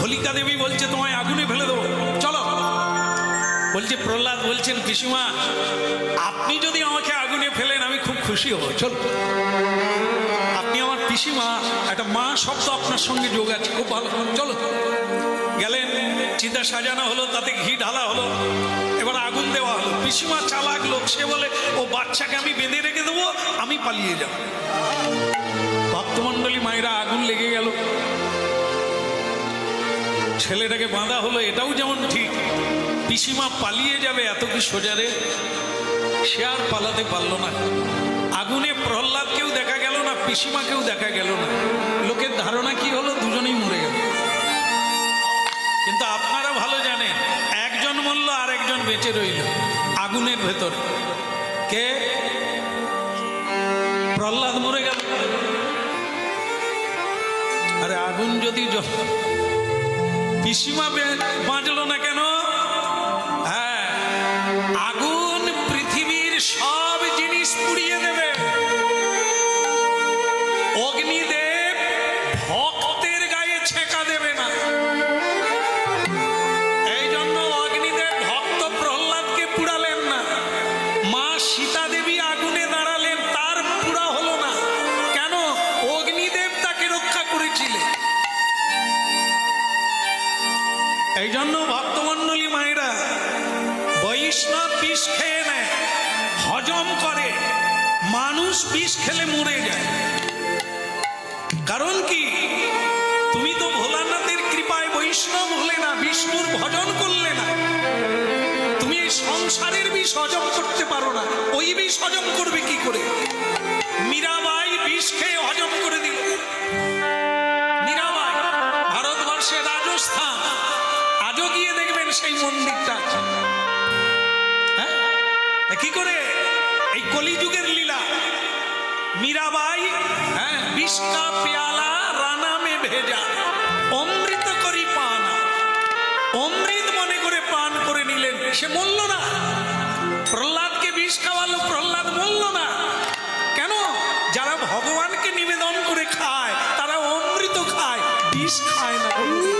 হোলিকা দেবী বলছে, তোমায় আগুনে ফেলে দেবো। চলো। বলছে, প্রহ্লাদ বলছেন, পিসিমা, আপনি যদি আমাকে আগুনে ফেলেন, আমি খুব খুশি হব। চল। আপনি আমার পিসিমা, একটা মা শব্দ আপনার সঙ্গে যোগ আছে, খুব ভালো। চলো। গেলেন চিতা সাজানো হলো, তাতে ঘি ঢালা হলো, এবার আগুন দেওয়া হলো। পিসিমা চালাক লোক, সে বলে, ও বাচ্চাকে আমি বেঁধে রেখে দেবো, আমি পালিয়ে যাব। ভক্তমণ্ডলী মায়েরা আগুন লেগে গেল। ছেলেটাকে বাঁধা হলো, এটাও যেমন ঠিক। পিসিমা পালিয়ে যাবে এত কি সোজারে সে আর পালাতে পারল না। আগুনে প্রহ্লাদকেও দেখা গেল না, পিসিমাকেও দেখা গেল না। লোকের ধারণা কি হলো? দুজনেই মরে গেল। কিন্তু আপনারা ভালো জানেন, একজন মরল আর একজন বেঁচে রইল আগুনের ভেতর। কে? প্রহ্লাদ মরে গেল। আরে আগুন যদি বে- বাঁচলো না কেন? হ্যাঁ আগুন পৃথিবীর সব জিনিস পুড়িয়ে দেবে। অগ্নিদেব ভজন করলে না। তুমি এই সংসারের বিষ হজম করতে পারো না। ওই বিষ হজম করবে কি করে? মীরাবাই বিষ খেয়ে হজম করে দিল। মীরাবাই, ভারতবর্ষের রাজস্থান। আজও গিয়ে দেখবেন সেই মন্দিরটা হ্যাঁ? কি করে? এই কলিযুগের লীলা। মীরাবাই হ্যাঁ বিষ্কা পেয়ালা রানা মে ভেজা। অমৃত অমৃত মনে করে পান করে নিলেন। সে মূল্য না। প্রহ্লাদকে বিষ খাওয়ালো, প্রহ্লাদ মূল্য না। কেন? যারা ভগবানকে নিবেদন করে খায়, তারা অমৃত খায়, বিষ খায় না।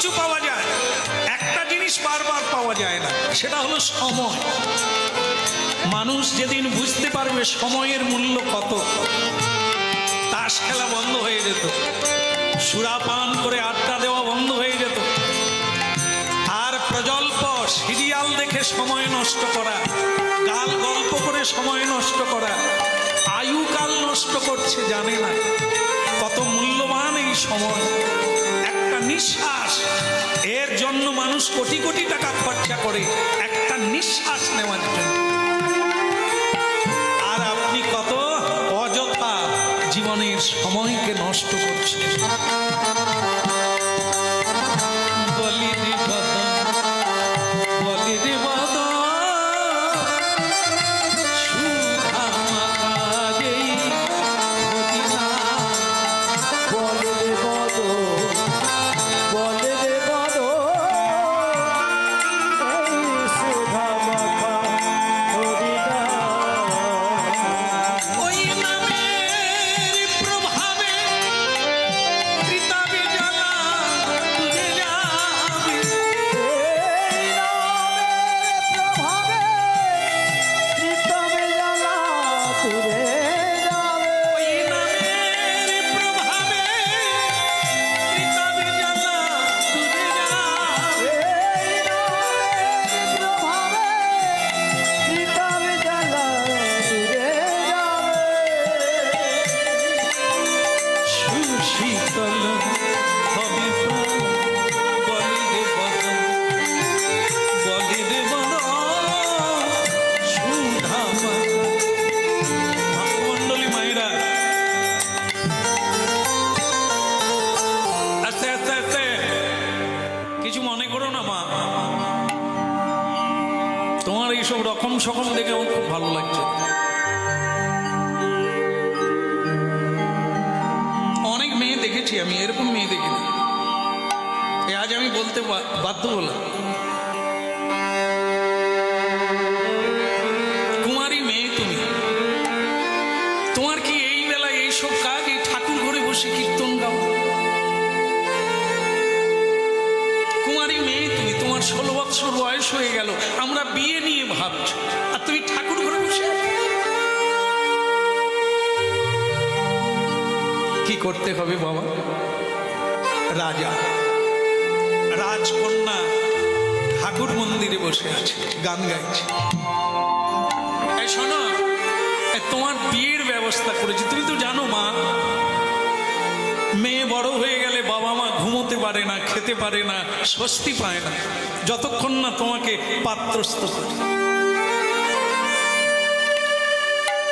কিছু পাওয়া যায়, একটা জিনিস বারবার পাওয়া যায় না, সেটা হলো সময়। মানুষ যেদিন বুঝতে পারবে সময়ের মূল্য কত, তাস খেলা বন্ধ হয়ে যেত। সুরাপান করে আড্ডা দেওয়া বন্ধ হয়ে যেত। আর প্রজল্প, সিরিয়াল দেখে সময় নষ্ট করা, গাল গল্প করে সময় নষ্ট করা, আয়ুকাল নষ্ট করছে জানে না। কত মূল্যবান এই সময়। নিঃশ্বাস। এর জন্য মানুষ কোটি কোটি টাকা খরচা করে একটা নিঃশ্বাস নেওয়ার জন্য। আর আপনি কত অযথা জীবনের সময়কে নষ্ট করছেন। রকম সকম দেখে আমার খুব ভালো লাগছে। অনেক মেয়ে দেখেছি আমি, এরকম মেয়ে দেখিনি। আজ আমি বলতে বাধ্য হলাম। কুমারী মেয়ে তুমি। তোমার কি এই বেলায় এইসব কাজ, এই ঠাকুর ঘরে বসে কীর্তন গাও? কুমারী মেয়ে তুমি, তোমার ষোলো বৎসর বয়স হয়ে গেল, আমরা বিয়ে নিয়ে ভাবছ? আর তুমি ঠাকুর ঘরে বসে কি করতে হবে বাবা রাজা। রাজকন্যা ঠাকুর মন্দিরে বসে আছে গান গাইছে। শোনো তোমার বিয়ের ব্যবস্থা করেছি। তুমি তো জানো মা মেয়ে বড় হয়ে গেলে বাবা মা ঘুমোতে পারে না, খেতে পারে না, স্বস্তি পায় না। যতক্ষণ না তোমাকে পাত্রস্থ করে।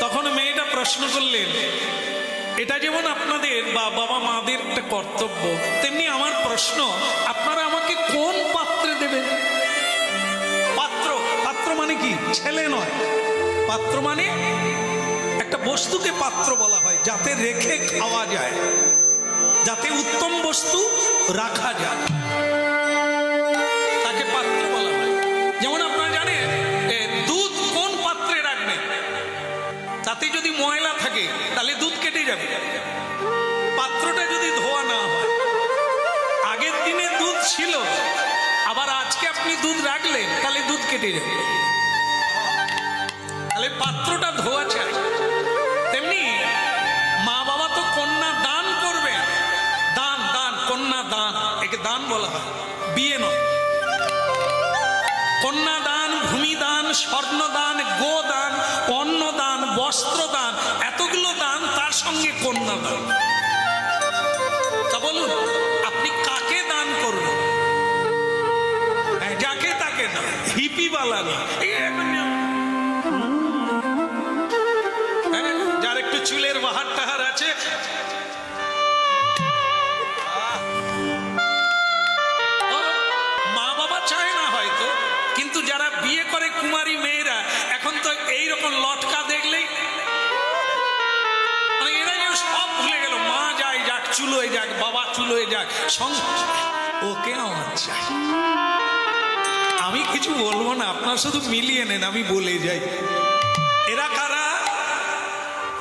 তখন মেয়েটা প্রশ্ন করলেন, এটা যেমন আপনাদের বা বাবা মাদের একটা কর্তব্য, তেমনি আমার প্রশ্ন, আপনারা আমাকে কোন পাত্রে দেবেন? পাত্র পাত্র মানে কি? ছেলে নয়। পাত্র মানে একটা বস্তুকে পাত্র বলা হয়, যাতে রেখে খাওয়া যায়। যাতে উত্তম বস্তু রাখা যায়। তাকে পাত্র বলা হয়। যেমন আপনারা জানেন দুধ কোন পাত্রে রাখবেন তাতে যদি ময়লা থাকে, তাহলে দুধ কেটে যাবে। পাত্রটা যদি ধোয়া না হয়, আগের দিনে দুধ ছিল, আবার আজকে আপনি দুধ রাখলেন, তাহলে দুধ কেটে যাবে। তাহলে পাত্রটা ধোয়া চাই বিয়ে নয়। কন্যা দান ভূমি দান স্বর্ণ দান গো দান অন্ন বস্ত্র দান এতগুলো দান, তার সঙ্গে কন্যা দান তা বলুন, আপনি কাকে দান করবেন? যাকে তাকে না হিপি বালা না যার একটু চুলের বাহার টাহার আছে যাক, বাবা চুলোয় যাক। সং- ওকে আমার চাই। আমি কিছু বলব না, আপনার শুধু মিলিয়ে নেন, আমি বলে যাই। এরা কারা?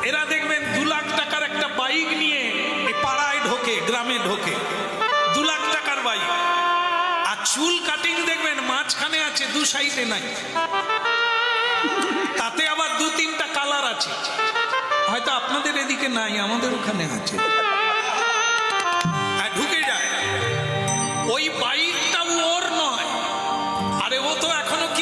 এরা দেখবেন দু লাখ টাকার একটা বাইক নিয়ে পাড়ায় ঢোকে, গ্রামে ঢোকে। দু লাখ টাকার বাইক। আর চুল কাটিং দেখবেন মাঝখানে আছে, দু সাইডে নাই। তাতে আবার দু তিনটা কালার আছে। হয়তো আপনাদের এদিকে নাই, আমাদের ওখানে আছে।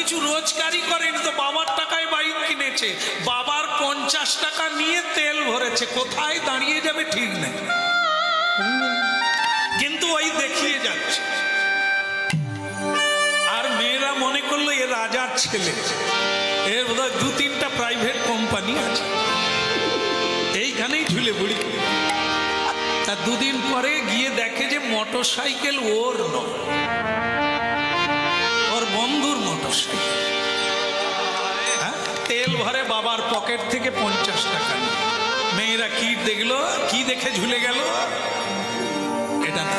কিছু রোজগারই করেনি তো বাবার টাকায় বাইক কিনেছে। বাবার পঞ্চাশ টাকা নিয়ে তেল ভরেছে। কোথায় দাঁড়িয়ে যাবে ঠিক নেই। কিন্তু ওই দেখিয়ে যাচ্ছে। আর মেয়েরা মনে করল এ রাজার ছেলে। এর বোধহয় দু তিনটা প্রাইভেট কোম্পানি আছে। এইখানেই ঝুলে বুড়ি তা দুদিন পরে গিয়ে দেখে যে মোটর সাইকেল ওর নয়। বন্ধুর হ্যাঁ? তেল ভরে বাবার পকেট থেকে পঞ্চাশ টাকা মেয়েরা কি দেখল? কি দেখে ঝুলে গেল? এটা না।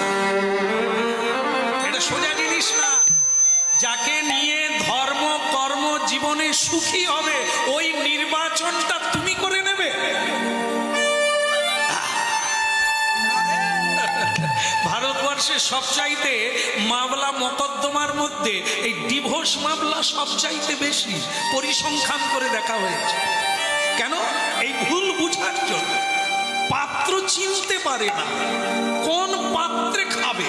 এটা সোজা জিনিস না। যাকে নিয়ে ধর্ম, কর্ম, জীবনে সুখী হবে, ওই নির্বাচনটা তুমি করে নেবে। ভারতবর্ষে সবচাইতে মামলা মকদ্দমার মধ্যে এই ডিভোর্স মামলা সবচাইতে বেশি পরিসংখ্যান করে দেখা হয়েছে। কেন? এই ভুল বুঝার জন্য। পাত্র চিনতে পারে না। কোন পাত্রে খাবে?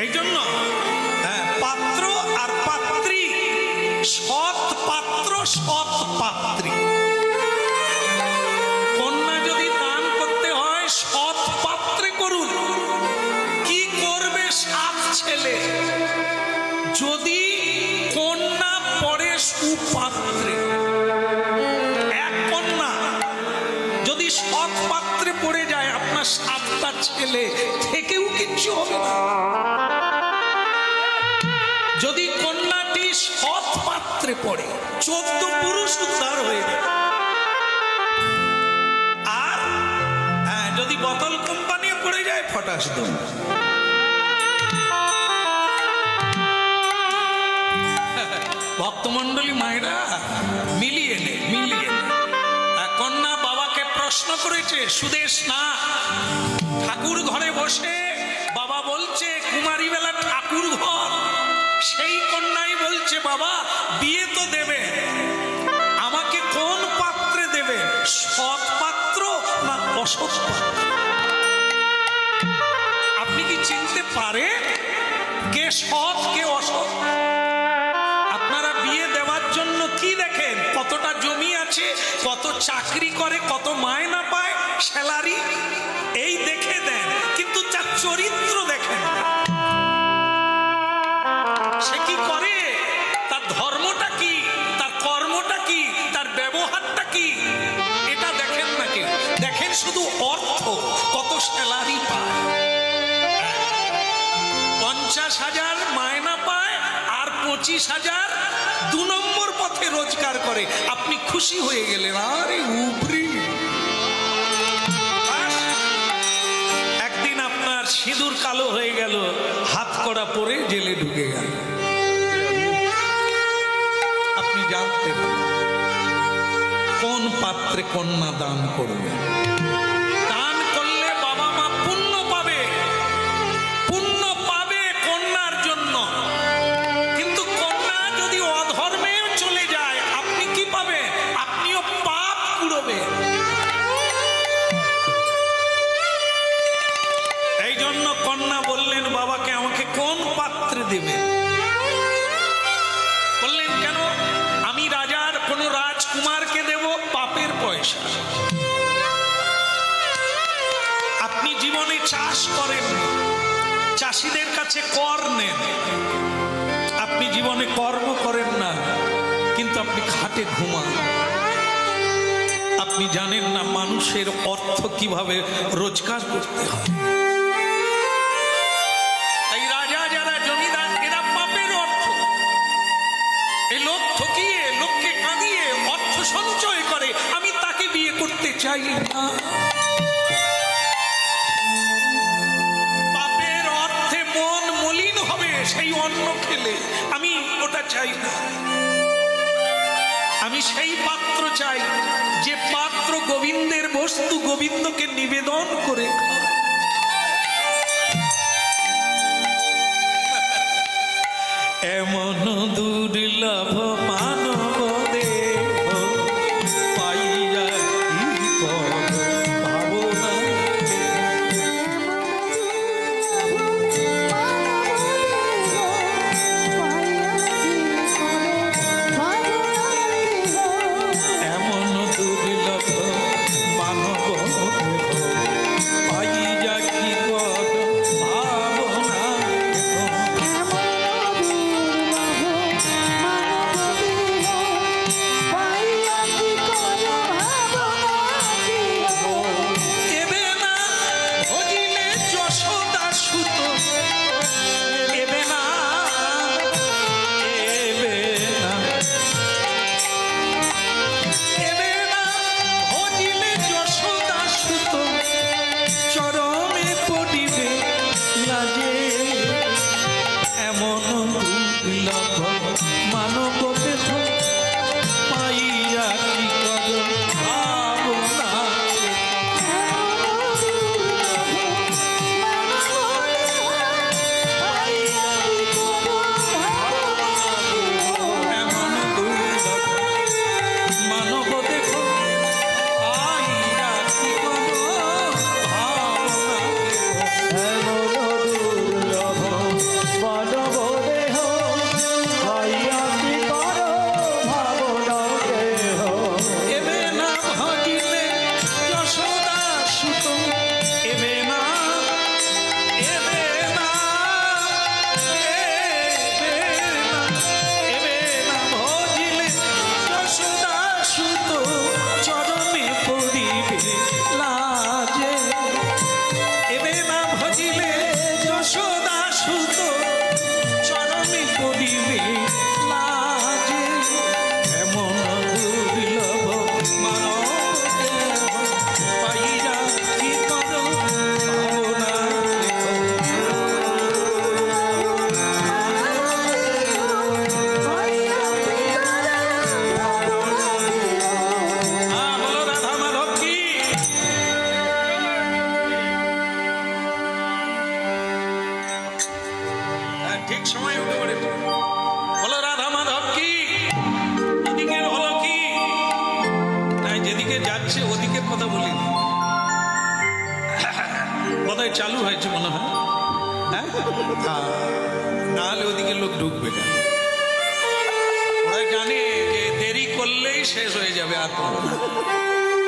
এই জন্য হ্যাঁ, পাত্র আর পাত্রী সৎ পাত্র সৎ পাত্রে। ফটাস দম ভক্তমন্ডলী মায়েরা, মিলিয়ে নে মিলিয়ে নে। কন্যা বাবাকে প্রশ্ন করেছে, সুদেশ না, ঠাকুর ঘরে বসে বাবা বলছে, কুমারী বেলা ঠাকুর ঘর। সেই কন্যাই বলছে, বাবা, বিয়ে তো দেবে। আমাকে কোন পাত্রে দেবে? সৎ পাত্র না অসৎ পাত্র? পারে কে সৎ কে অসৎ? আপনারা বিয়ে দেওয়ার জন্য কি দেখেন? কতটা জমি আছে, কত চাকরি করে, কত রোজগার করে। আপনি খুশি হয়ে গেলেন। আরে উপরি। একদিন আপনার সিঁদুর কালো হয়ে গেল, হাত করা পরে জেলে ঢুকে গেল। আপনি জানতেন কোন পাত্রে কন্যা দান করবেন। জীবনে চাষ করেন চাষিদের কাছে কর নেন আপনি জীবনে কর্ম করেন না, কিন্তু আপনি খাটে ঘুমান। আপনি জানেন না মানুষের অর্থ কীভাবে রোজগার করতে হয়। এই রাজা যারা জমিদার, এরা অর্থ। এই লোক ঠকিয়ে, লোককে কাঁদিয়ে অর্থ সঞ্চয় করে। আমি তাকে বিয়ে করতে চাই না। অন্ন আমি ওটা চাই না। আমি সেই পাত্র চাই যে পাত্র গোবিন্দের বস্তু গোবিন্দকে নিবেদন করে। এমন দুর্লভ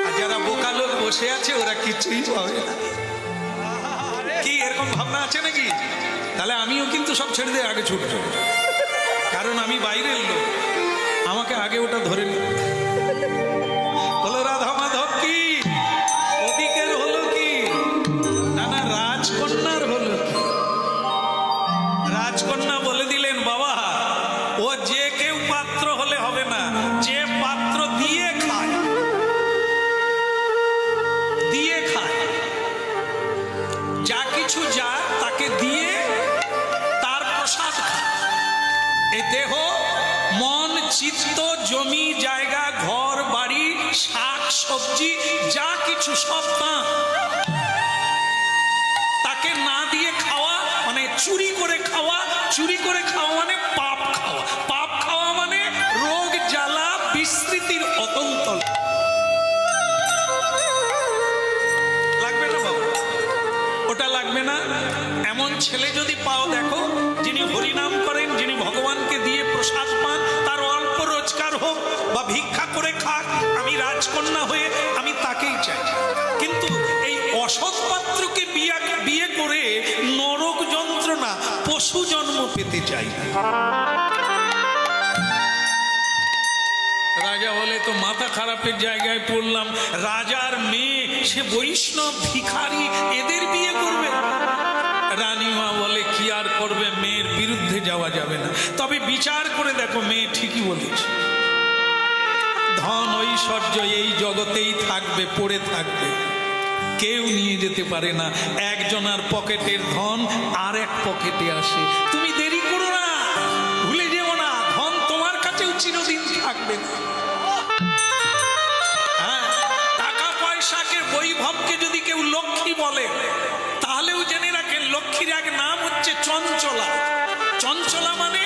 আর যারা বোকা লোক বসে আছে, ওরা কিছুই পাবে কি, এরকম ভাবনা আছে নাকি? তাহলে আমিও কিন্তু সব ছেড়ে দিয়ে আগে ছুটে চলে যাব। কারণ আমি বাইরের লোক। আমাকে আগে ওটা ধরে নি চুরি করে খাওয়া মানে পাপ খাওয়া। পাপ খাওয়া মানে রোগ, জ্বালা, বিস্তৃতির অতন্তল। লাগবে না বাবু? ওটা লাগবে না। এমন ছেলে যদি পাও, দেখো, যিনি হরিনাম করেন, যিনি ভগবানকে দিয়ে প্রসাদ পান, তার অল্প রোজগার হোক বা ভিক্ষা করে খাক, আমি রাজকন্যা হয়ে আমি তাকেই চাই। চাই। রাজা বলে তো মাথা খারাপের জায়গায় পড়লাম। রাজার মেয়ে, সে বৈষ্ণব ভিখারি, এদের বিয়ে করবে। রানীমা বলে, কি আর করবে? মেয়ের বিরুদ্ধে যাওয়া যাবে না। তবে বিচার করে দেখো, মেয়ে ঠিকই বলেছে। ধন ঐশ্বর্য এই জগতেই থাকবে, পড়ে থাকবে। কেউ নিয়ে যেতে পারে না। একজনার পকেটের ধন আর এক পকেটে আসে। তুমি দেরি চিরদিন থাকবে হ্যাঁ, টাকা পয়সাকে বৈভবকে যদি কেউ লক্ষ্মী বলে তাহলেও জেনে রাখেন লক্ষ্মীর এক নাম হচ্ছে চঞ্চলা। চঞ্চলা মানে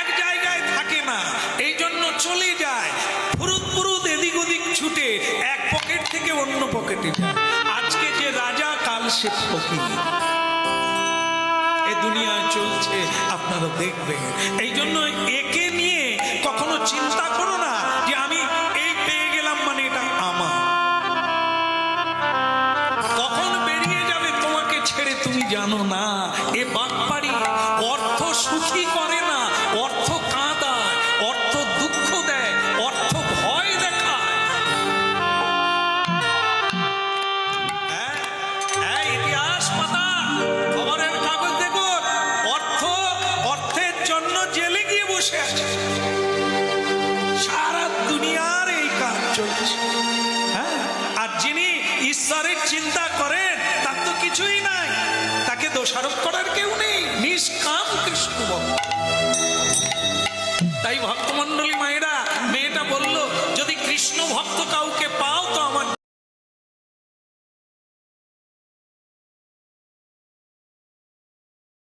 এক জায়গায় থাকে না এই জন্য চলে যায়। ফুরুত ফুরুত এদিক ওদিক ছুটে এক পকেট থেকে অন্য পকেটে যায়। আজকে যে রাজা কাল সে ফকির। এ দুনিয়ায় চলছে আপনারা দেখবেন। এই জন্য একে নিয়ে চিন্তা করো না যে আমি এই পেয়ে গেলাম মানে এটা আমার। কখন বেরিয়ে যাবে তোমাকে ছেড়ে তুমি জানো না। করেন